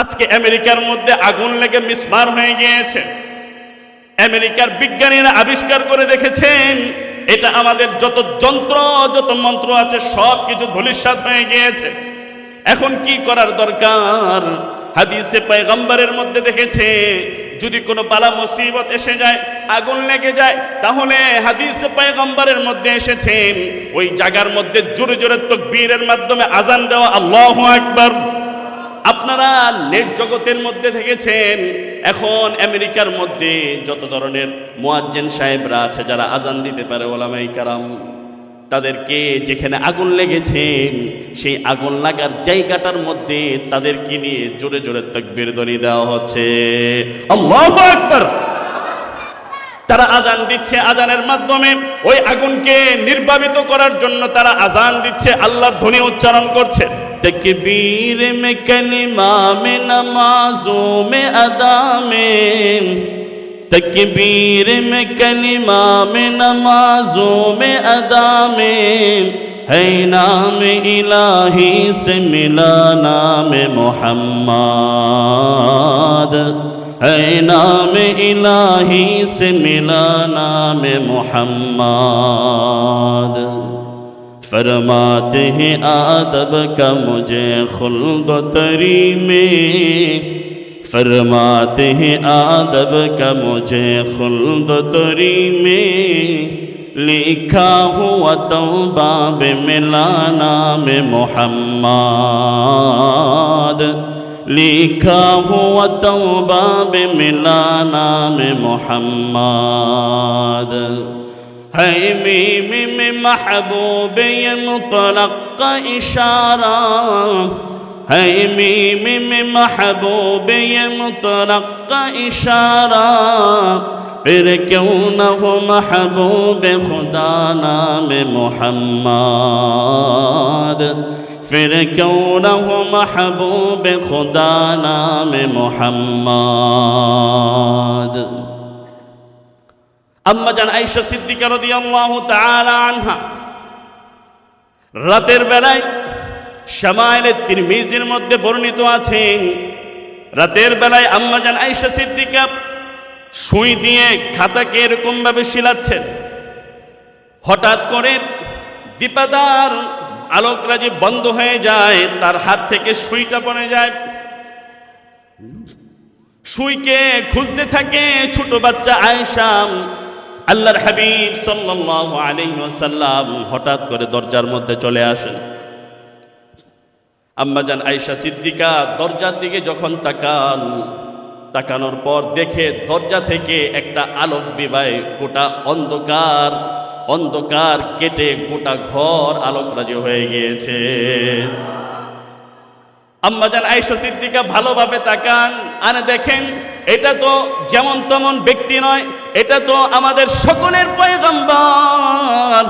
আজকে আমেরিকার মধ্যে আগুন লেগে মিসমার হয়ে গিয়েছে। আমেরিকার বিজ্ঞানীরা আবিষ্কার করে দেখেছেন, এটা আমাদের যত যন্ত্র, যত মন্ত্র আছে, সব কিছু ধূলিসাৎ হয়ে গিয়েছে। এখন কি করার দরকার? হাদিসে পয়গম্বরের মধ্যে দেখেছে, যদি কোনো বালা মুসিবত এসে যায়, আগুন লেগে যায়, তাহলে হাদিসে পয়গম্বরের মধ্যে এসেছেন, ওই জায়গার মধ্যে জোরে জোরে তকবীরের মাধ্যমে আজান দেওয়া আল্লাহু আকবার। আপনারা নেট জগতের মধ্যে থেকেছেন, এখন আমেরিকার মধ্যে যত ধরনের মোয়াজ্জেন সাহেবরা আছে, যারা আজান দিতে পারে ওলামাই কারাম, তাদেরকে যেখানে আগুন লেগেছে, সেই আগুন লাগার জায়গাটার মধ্যে তাদেরকে নিয়ে জোরে জোরে তকবীর ধ্বনি দেওয়া হচ্ছে। তারা আজান দিচ্ছে আজানের মাধ্যমে, ওই আগুনকে নির্বাপিত করার জন্য তারা আজান দিচ্ছে, আল্লাহর ধ্বনি উচ্চারণ করছে। تکبیر میں کلمہ میں نمازوں میں ادا میں تکبیر میں کلمہ میں نمازوں میں ادا میں ہے نام الہی سے ملا نام محمد ہے نام الہی سے ملا نام محمد फरमाते हैं आदब का मुझे खुल्द तरी में फरमाते हैं आदब का मुझे खुल्द तरी में लिखा हुआ तौबा बे मिला नाम मोहम्मद लिखा हुआ तौबा बे मिला नाम मोहम्मद هاي هيميم محبوبي مطلق إشارة. هاي هيميم محبوبي مطلق إشارة. پھر کیوں نہ ہو محبوب خدا نام محمد پھر کیوں نہ ہو محبوب خدا نام محمد আম্মা জান আয়েশা সিদ্দিকা রাদিয়াল্লাহু তাআলা আনহা। রাতের বেলায় শামাইলে তিরমিজির মধ্যে বর্ণিত আছে, রাতের বেলায় আম্মা জান আয়েশা সিদ্দিকা সুই দিয়ে খাতাকে এরকম ভাবে শিলাচ্ছেন। হঠাৎ করে দীপাদার আলোকরাজি বন্ধ হয়ে যায়, তার হাত থেকে সুইটা পড়ে যায়। সুইকে খুঁজতে থাকে ছোট বাচ্চা আয়েশাম আল্লাহর হাবিব সাল্লাল্লাহু আলাইহি ওয়াসাল্লাম হঠাৎ করে দরজার মধ্যে চলে আসেন। আম্মাজান আয়েশা সিদ্দিকা দরজার দিকে যখন তাকান, তাকানোর পর দেখে দরজা থেকে একটা আলোক বিবায় গোটা অন্ধকার অন্ধকার কেটে গোটা ঘর আলোকরাজি হয়ে গিয়েছে। আম্মাজান আয়েশা সিদ্দিকা ভালোভাবে তাকান আর দেখেন এটা তো যেমন তেমন ব্যক্তি নয়, এটা তো আমাদের সকলের পয়গম্বর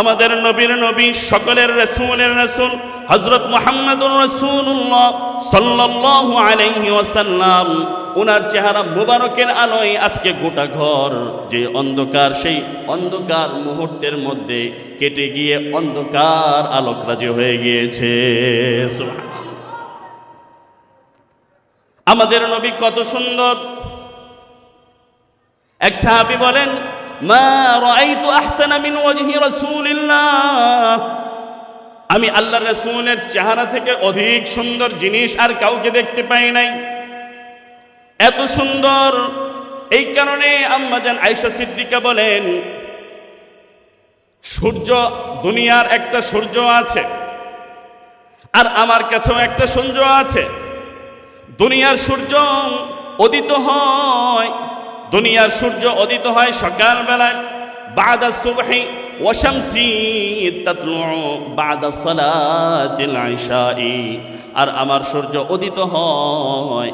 আমাদের নবীর নবী, সকলের রসুলের রসুল হজরত মোহাম্মদুর রসুল্লাহ সাল্লাল্লাহু আলাইহি ওয়াসাল্লাম ওনার চেহারা মুবারকের আলোয় আজকে গোটা ঘর, যে অন্ধকার, সেই অন্ধকার মুহূর্তের মধ্যে কেটে গিয়ে অন্ধকার আলোকরাজি হয়ে গিয়েছে সুবহানাল্লাহ। আমাদের নবী কত সুন্দর। এক সাহাবী বলেন আমি আল্লাহ রাসূলের চেহারা থেকে অধিক সুন্দর জিনিস আর কাউকে দেখতে পাই নাই। এত সুন্দর। এই কারণে আম্মাজান আয়সা সিদ্দিকা বলেন, সূর্য দুনিয়ার একটা সূর্য আছে আর আমার কাছেও একটা সূর্য আছে। দুনিয়ার সূর্য অদিত হয়। দুনিয়ার সূর্য অদিত হয় সকালবেলায়। বাদা সুবহি বাদা সালাতিল আর আমার সূর্য অদিত হয়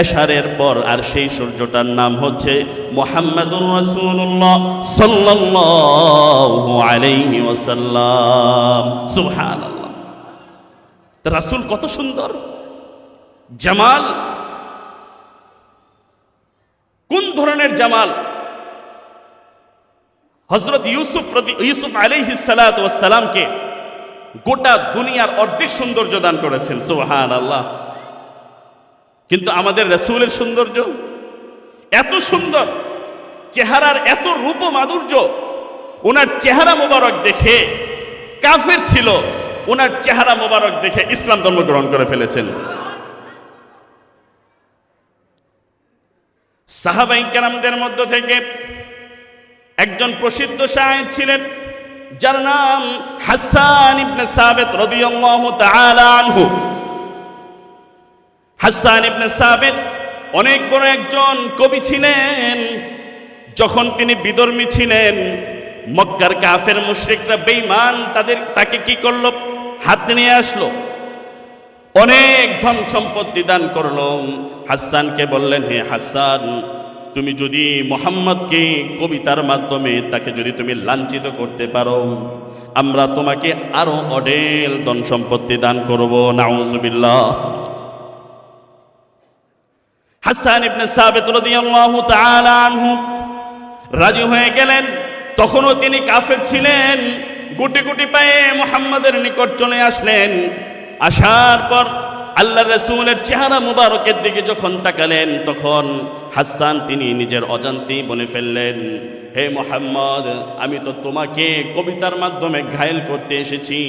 এশারের পর, আর সেই সূর্যটার নাম হচ্ছে মোহাম্মদুর রাসূলুল্লাহ কত সুন্দর। জামাল? কোন ধরনের জামাল? হজরত ইউসুফ ইউসুফ আলাইহিস সালাতু ওয়াস সালামকে গোটা দুনিয়ার অর্ধেক সৌন্দর্য দান করেছেন সুবহান আল্লাহ কিন্তু আমাদের রসুলের সৌন্দর্য এত সুন্দর, চেহারার এত রূপ মাধুর্য, ওনার চেহারা মোবারক দেখে কাফের ছিল, ওনার চেহারা মোবারক দেখে ইসলাম ধর্ম গ্রহণ করে ফেলেছেন। সাহাবাই কেরামদের মধ্য থেকে একজন প্রসিদ্ধ শায়ের ছিলেন, যার নাম হাসান ইবনে সাবেত রাদিয়াল্লাহু তাআলা আনহু। হাসান ইবনে সাবেত অনেক বড় একজন কবি ছিলেন, যখন তিনি বিধর্মী ছিলেন, মক্কার কাফের মুশরিকরা বেঈমান তাদের, তাকে কি করল? হাতে নিয়ে আসলো। অনেক ধন সম্পত্তি দান করল। হাসানকে বললেন, হে হাসান, তুমি যদি মোহাম্মদকে কবিতার মাধ্যমে তাকে যদি তুমি লাঞ্ছিত করতে পারো, আমরা তোমাকে আরও অডেল ধন সম্পত্তি দান করব। নাউজুবিল্লাহ হাসান রাজি হয়ে গেলেন। তখনও তিনি কাফের ছিলেন। গুটি গুটি পায়ে মোহাম্মদের নিকট চলে আসলেন। আসার পর আল্লাহ রসুলের চেহারা মুবারকের দিকে যখন তাকালেন, তখন হাসান তিনি নিজের অজান্তি বলে ফেললেন, হে মোহাম্মদ, আমি তো তোমাকে কবিতার মাধ্যমে ঘায়েল করতে এসেছি।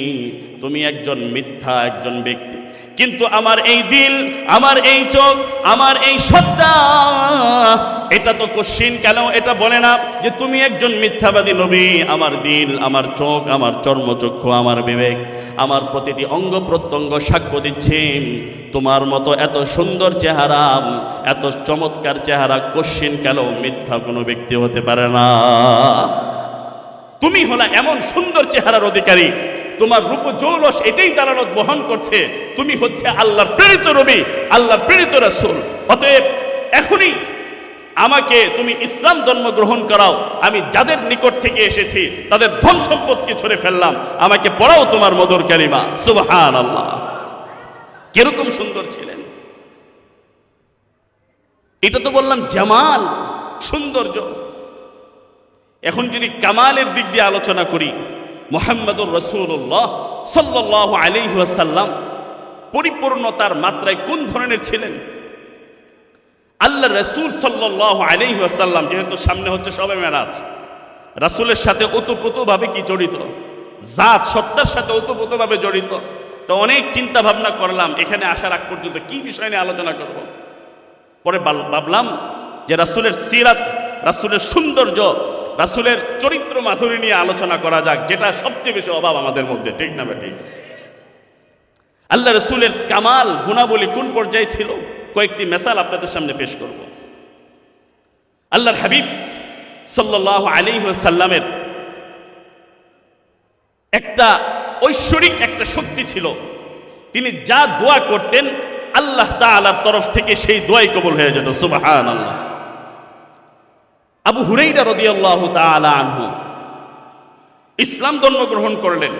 তুমি একজন মিথ্যা, একজন ব্যক্তি। কিন্তু আমার এই দিল, আমার এই চোখ, আমার এই সত্তা, এটা তো কশ্চিন কেন? এটা বলে না যে তুমি একজন মিথ্যাবাদী নবী। আমার দিল, আমার চোখ, আমার চর্মচক্ষু, আমার বিবেক, আমার প্রতিটি অঙ্গ প্রত্যঙ্গ সাক্ষ্য দিচ্ছে। তোমার মতো এত সুন্দর চেহারা, এত চমৎকার চেহারা কশ্চিন কেন? মিথ্যা কোনো ব্যক্তি হতে পারে না। তুমি হলা এমন সুন্দর চেহারার অধিকারী। তোমার রূপ জৌলস এটাই দালালত বহন করছে। তুমি হচ্ছে আল্লাহর প্রেরিত রবি আল্লাহর প্রেরিত রাসূল। অতএব এখনই আমাকে তুমি ইসলাম ধর্ম গ্রহণ করাও। আমি যাদের নিকট থেকে এসেছি, তাদের ধন সম্পদকে ছড়ে ফেললাম। আমাকে পড়াও তোমার মধুর কালিমা। সুবহান আল্লাহ কীরকম সুন্দর ছিলেন। এটা তো বললাম জামাল, সৌন্দর্য। এখন যদি কামালের দিক দিয়ে আলোচনা করি মোহাম্মদুর রসুল্লাহ সাল্লাহ আলিহাসাল্লাম পরিপূর্ণতার মাত্রায় কোন ধরনের ছিলেন? আল্লাহ রসুল সাল্লাহ আলিহাসাল্লাম যেহেতু সামনে হচ্ছে সবে মেরাজ, রাসুলের সাথে ওতপ্রোতভাবে কি জড়িত? জাত, সত্তার সাথে ওতপ্রোতভাবে জড়িত। তো অনেক চিন্তা ভাবনা করলাম, এখানে আসার আগ পর্যন্ত কি বিষয় নিয়ে আলোচনা করব? পরে বাল- ভাবলাম যে রাসুলের সিরাত, রাসুলের সৌন্দর্য রাসুলের চরিত্র মাধুরী নিয়ে আলোচনা করা যাক, যেটা সবচেয়ে বেশি অভাব আমাদের মধ্যে, ঠিক না বেঠিক আল্লাহ রসুলের কামাল, গুণাবলী কোন পর্যায়ে ছিল? কয়েকটি মেসাল আপনাদের সামনে পেশ করব। আল্লাহর হাবিব সাল্লাহ আলী সাল্লামের একটা ঐশ্বরিক একটা শক্তি ছিল। তিনি যা দোয়া করতেন, আল্লাহ তা তাআলার তরফ থেকে সেই দোয়াই কবল হয়ে যেত সুবাহান আল্লাহ আবু হুরাইরা রদিয়াল্লাহ আনহু ইসলাম ধর্ম গ্রহণ করলেন।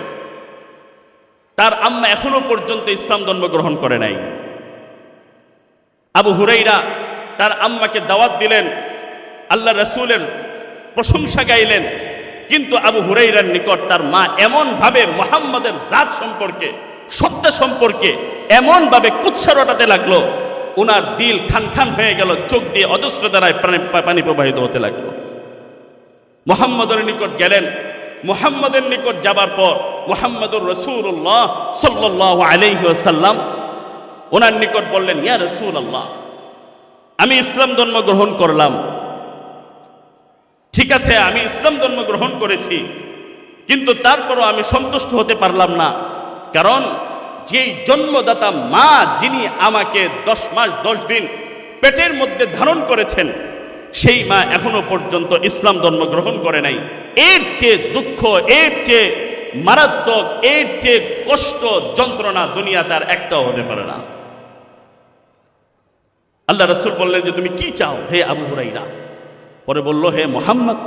তার আম্মা এখনও পর্যন্ত ইসলাম ধর্ম গ্রহণ করে নাই। আবু হুরাইরা তার আম্মাকে দাওয়াত দিলেন, আল্লাহ রসুলের প্রশংসা গাইলেন, কিন্তু আবু হুরাইরার নিকট তার মা এমনভাবে মোহাম্মদের জাত সম্পর্কে সত্য সম্পর্কে এমনভাবে কুৎসা রটাতে লাগল ওনার দিল খান খান হয়ে গেল, চোখ দিয়ে অজস্র দ্বারায় পানি প্রবাহিত হতে লাগল। মোহাম্মদের নিকট গেলেন। মোহাম্মদের নিকট যাবার পর মোহাম্মদুর রসুল্লাহ সাল্লাহ আলহ্লাম ওনার নিকট বললেন, ইয়া রসুল আল্লাহ আমি ইসলাম ধর্ম গ্রহণ করলাম। ঠিক আছে, আমি ইসলাম ধর্ম গ্রহণ করেছি, কিন্তু তারপরও আমি সন্তুষ্ট হতে পারলাম না। কারণ যেই জন্মদাতা মা যিনি আমাকে দশ মাস, দশ দিন পেটের মধ্যে ধারণ করেছেন, সেই মা এখনও পর্যন্ত ইসলাম ধর্ম গ্রহণ করে নাই। এর চেয়ে দুঃখ, এর চেয়ে মারাত্মক, এর চেয়ে কষ্ট, যন্ত্রণা দুনিয়া তার একটাও হতে পারে না। আল্লাহ রসুল বললেন যে, তুমি কি চাও হে আবু হুরাইরা পরে বলল, হে মোহাম্মদ,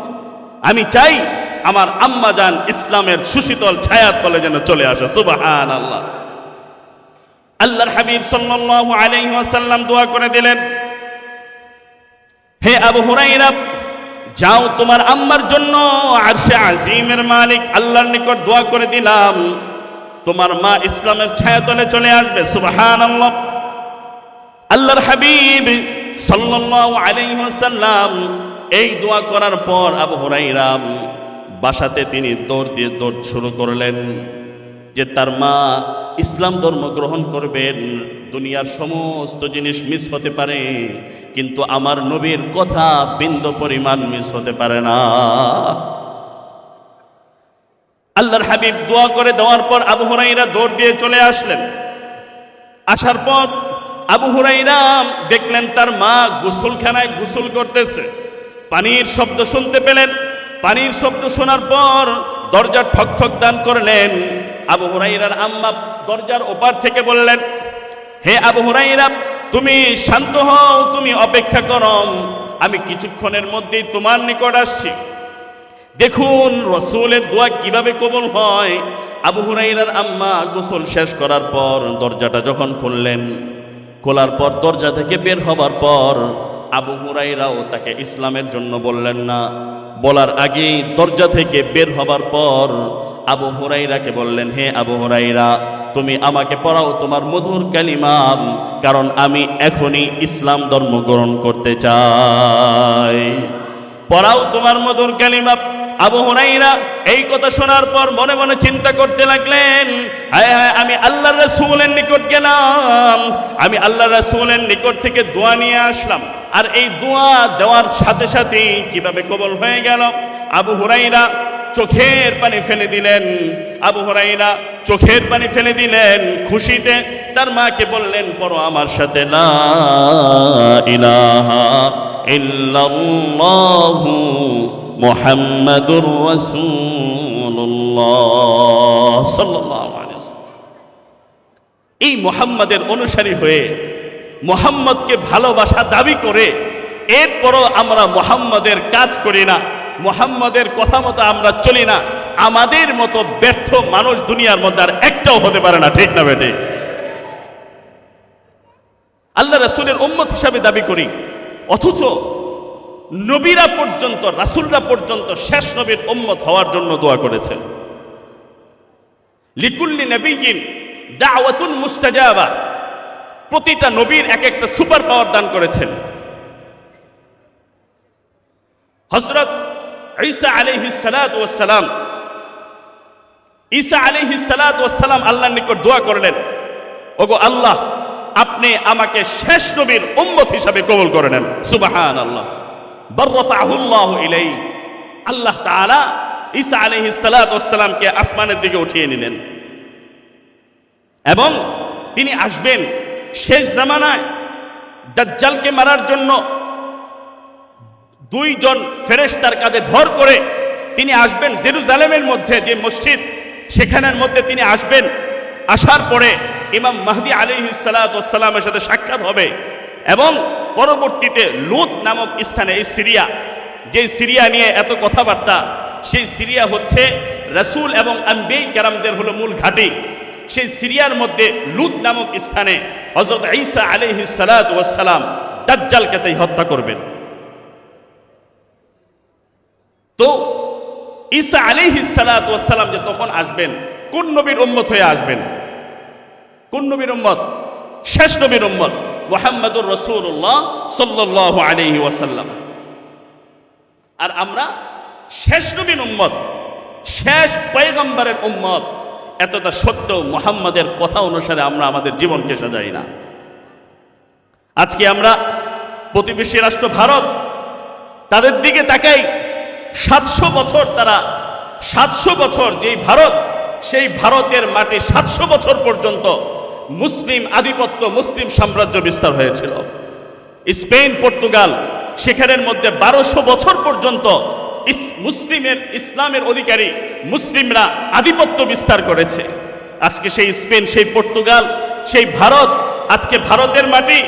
আমি চাই আমার আম্মা জান ইসলামের সুশীতল ছায়ার তলে যেন চলে আসে। সুবাহান আল্লাহ আল্লাহর হাবিব সাল্লাল্লাহু আলাইহি ওয়াসাল্লাম দোয়া করে দিলেন, হে আবু হুরাইরা যাও তোমার আম্মার জন্য আরশে আজিমের মালিক আল্লাহর নিকট দোয়া করে দিলাম। তোমার মা ইসলামের ছায়াতলে চলে আসবে, সুবহানাল্লাহ। আল্লাহর হাবিব সাল্লাল্লাহু আলাইহি ওয়াসাল্লাম এই দোয়া করার পর আবু হুরাইরাম বাসাতে তিনি দৌড় দিয়ে দৌড় শুরু করলেন যে তার মা ইসলাম ধর্ম গ্রহণ করবেন, দুনিয়ার সমস্ত জিনিস মিস হতে পারে, কিন্তু আমার নবীর কথা বিন্দু পরিমাণ মিস হতে পারে না। আল্লাহর হাবিব দোয়া করে দেওয়ার পর আবু হুরাইরা দৌড় দিয়ে চলে আসলেন। আসার পর আবু হুরাইরাম দেখলেন তার মা গোসলখানায় গোসল করতেছে। পানির শব্দ শুনতে পেলেন। পানির শব্দ শোনার পর দরজা ঠক ঠক দান করলেন। আবু হুরাইরার আম্মা দরজার ওপার থেকে বললেন, হে আবু হুরাইরা তুমি শান্ত হও, তুমি অপেক্ষা করো। আমি কিছুক্ষণের মধ্যেই তোমার নিকট আসছি। দেখুন, রসুলের দোয়া কীভাবে কবল হয়। আবু হুরাইরার আম্মা গোসল শেষ করার পর দরজাটা যখন খুললেন, খোলার পর দরজা থেকে বের হবার পর আবু হুরাইরাও তাকে ইসলামের জন্য বললেন না। বলার আগেই দরজা থেকে বের হবার পর আবু হুরাইরাকে বললেন, হে আবু হুরাইরা তুমি আমাকে পড়াও তোমার মধুর কালিমাম কারণ আমি এখনই ইসলাম ধর্ম গ্রহণ করতে চাই। পড়াও তোমার মধুর কালিমা। আবু হুরাইরা এই কথা শোনার পর মনে মনে চিন্তা করতে লাগলেন, হায় হায়, আমি আল্লাহর রাসূলের নিকট গেলাম, আমি আল্লাহর রাসূলের নিকট থেকে দোয়া নিয়ে আসলাম। আর এই দোয়া দেওয়ার সাথে সাথে কীভাবে কবল হয়ে গেল? আবু হুরাইরা চোখের পানি ফেলে দিলেন। আবু হরাইরা চোখের পানি ফেলে দিলেন, খুশিতে তার মাকে বললেন, পড়ো আমার সাথে আলাইহি এই মোহাম্মদের অনুসারী হয়ে মোহাম্মদকে ভালোবাসা দাবি করে, এরপরও আমরা মোহাম্মদের কাজ করি না। মোহাম্মদের কথা মতো আমরা চলি না। আমাদের মতো ব্যর্থ মানুষ দুনিয়ার মধ্যে আর একটাও হতে পারে না, ঠিক না বেটে? আল্লাহ রাসূলের উম্মত হিসাবে দাবি করি, অথচ নবীরা পর্যন্ত, রাসূলরা পর্যন্ত শেষ নবীর উম্মত হওয়ার জন্য দোয়া করেছেন। লিকুল্লি নবীন দাওয়াতুন মুস্তাজাবা, প্রতিটা নবীর এক একটা সুপার পাওয়ার দান করেছেন। হজরত ঈসা আলাইহি সালাম ঈসা আলাইহি সালাম আল্লাহর নিকট দোয়া করলেন, ওগো আল্লাহ, আপনি আমাকে শেষ নবীর উম্মত হিসাবে কবুল করে নেন। সুবাহান আল্লাহ ইলাই আল্লাহ তাআলা ঈসা আলাইহিস সালাতু ওয়াসসালামকে আসমানের দিকে উঠিয়ে নিলেন। এবং তিনি আসবেন শেষ জামানায়, দাজ্জালকে মারার জন্য দুইজন ফেরেশতার কাঁধে ভর করে তিনি আসবেন জেরুজালেমের মধ্যে যে মসজিদ, সেখানের মধ্যে তিনি আসবেন। আসার পরে ইমাম মাহদি আলিহিসাল্লামের সাথে সাক্ষাৎ হবে এবং পরবর্তীতে লুত নামক স্থানে, এই সিরিয়া যে সিরিয়া নিয়ে এত কথাবার্তা, সেই সিরিয়া হচ্ছে রসুল এবং আম্বেই কেরামদের হলো মূল ঘাঁটি। সেই সিরিয়ার মধ্যে লুত নামক স্থানে হজরত ঈসা আলিহিসাল্লাম দাজ্জালকে তাই হত্যা করবেন। তো ঈসা আলিহিসাল্লাম যে তখন আসবেন, কোন নবীর উম্মত হয়ে আসবেন? কোন নবীর উম্মত? শেষ নবীর উম্মত, মোহাম্মদুর রসুল্লাহ সাল্লাহ আলহি ওয়াসাল্লাম। আর আমরা শেষ নবীর উম্মত, শেষ পয়গম্বরের উম্মত, এতটা সত্য মোহাম্মদের কথা অনুসারে আমরা আমাদের জীবনকে সাজাই না। আজকে আমরা প্রতিবেশী রাষ্ট্র ভারত, তাদের দিকে তাকাই সাতশো বছর তারা, সাতশো বছর যেই ভারত, সেই ভারতের মাটি সাতশো বছর পর্যন্ত মুসলিম আধিপত্য, মুসলিম সাম্রাজ্য বিস্তার হয়েছিল। স্পেন, পর্তুগাল, সেখানের মধ্যে বারোশো বছর পর্যন্ত মুসলিমের, ইসলামের অধিকারী মুসলিমরা আধিপত্য বিস্তার করেছে। আজকে সেই স্পেন, সেই পর্তুগাল, সেই ভারত, আজকে ভারতের মাটি,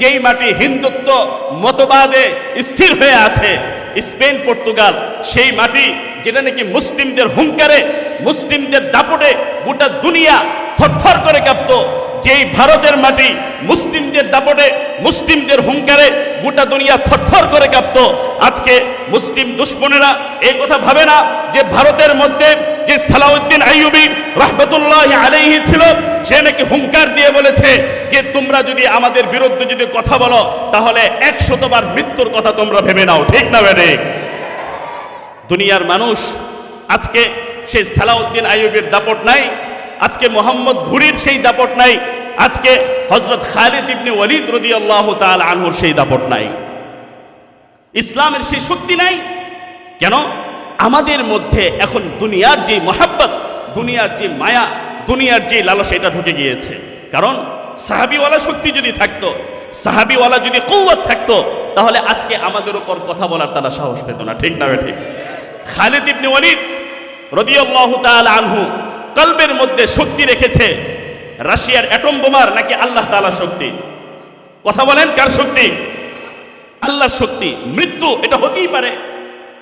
যেই মাটি হিন্দুত্ব, মতবাদে স্থির হয়ে আছে স্পেন পর্তুগাল সেই মাটি যেটা নাকি মুসলিমদের হুঙ্কারে, মুসলিমদের দাপটে গোটা দুনিয়া থরথর করে কাঁপতো। যেই ভারতের মাটি মুসলিমদের দাপটে, মুসলিমদের হুঙ্কারে গোটা দুনিয়া থরথর করে কাঁপতো। আজকে মুসলিম দুশ্মনেরা এই কথা ভাবে না যে ভারতের মধ্যে যে সালাউদ্দিন আইয়ুবি রহমতুল্লাহ আলাইহি ছিল, সে নাকি হুঙ্কার দিয়ে বলেছে যে তোমরা যদি আমাদের বিরুদ্ধে যদি কথা বলো, তাহলে একশতবার মৃত্যুর কথা তোমরা ভেবে নাও। ঠিক না বেড়ে দুনিয়ার মানুষ। আজকে সেই সালাউদ্দিন আইয়ুবের দাপট নাই, আজকে মোহাম্মদ ঘুরির সেই দাপট নাই, আজকে হজরত খালিদ ইবনে ওয়ালিদ আল্লাহ তাআলা আনহুর সেই দাপট নাই। ইসলামের সেই শক্তি নাই। কেন? আমাদের মধ্যে এখন দুনিয়ার যে মহাব্বত, দুনিয়ার যে মায়া, দুনিয়ার যে লালসা, এটা ঢুকে গিয়েছে। কারণ সাহাবিওয়ালা শক্তি যদি থাকতো, সাহাবিওয়ালা যদি কৌয়াত থাকতো, তাহলে আজকে আমাদের উপর কথা বলার তারা সাহস পেত না। ঠিক না ঠিক খালিদ ইবনে ওয়ালিদ রদিয়াল্লাহু তাআলা আনহু কলবের মধ্যে শক্তি রেখেছে। রাশিয়ার অ্যাটম বোমার নাকি আল্লাহ তাআলা শক্তি? কথা বলেন কার শক্তি? আল্লাহর শক্তি। মৃত্যু, এটা হতেই পারে।